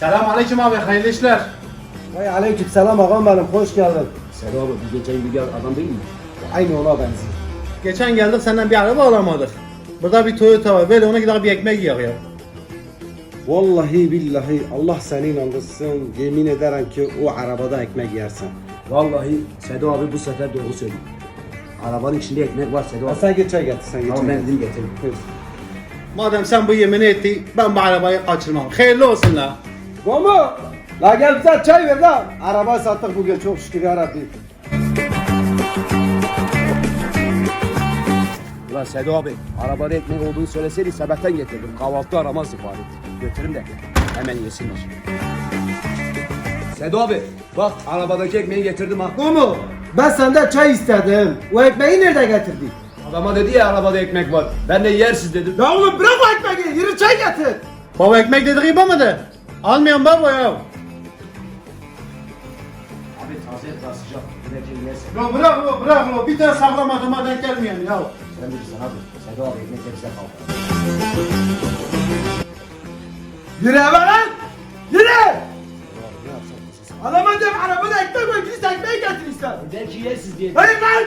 Selam aleyküm abi hayırlı işler. Vay aleyküm selam ağam benim hoş geldin. Selo abi bir geçen gibi adam değil mi? Aynı ona benziyor. Geçen geldik senden bir araba alamadık. Burada bir Toyota var böyle ona gider bir ekmek yiyor ya. Vallahi billahi Allah seni inandırsın. Yemin ederim ki o arabada ekmek yersin. Vallahi Sedo abi bu sefer doğru söylüyor. Arabanın içinde ekmek var Sedo abi. sen git çay getir sen Tamam çay ben getir. dedim getireyim. Madem sen bu yemini ettin ben bu arabayı kaçırmam. Hayırlı olsun la. Gomu! La gel bize çay ver la. Araba sattık bugün çok şükür ya Rabbi. Ulan Sedo abi arabada ekmek olduğunu söyleseydi sebepten getirdim. Kahvaltı aramazdık bari. Götürün de hemen yesinler. Sedo abi bak arabadaki ekmeği getirdim ha. Gomu! Ben senden çay istedim. O ekmeği nerede getirdin? Adama dedi ya arabada ekmek var. Ben de yersiz dedim. Ya oğlum bırak o ekmeği. Yürü çay getir. Baba ekmek dediği yapamadı. Almayan baba ya. Abi taze taze sıcak. Giderken yersin. Ya bırak lo bırak lo bir tane sağlam adama denk gelmeyen ya. Sen bilirsin abi. Sedo abi ekmek hepsi kaldı. Yürü eve lan. Yürü. Adama diyorum arabada ekmek var. Birisi ekmeği getir ister. Belki yersiz diye. Hayır lan.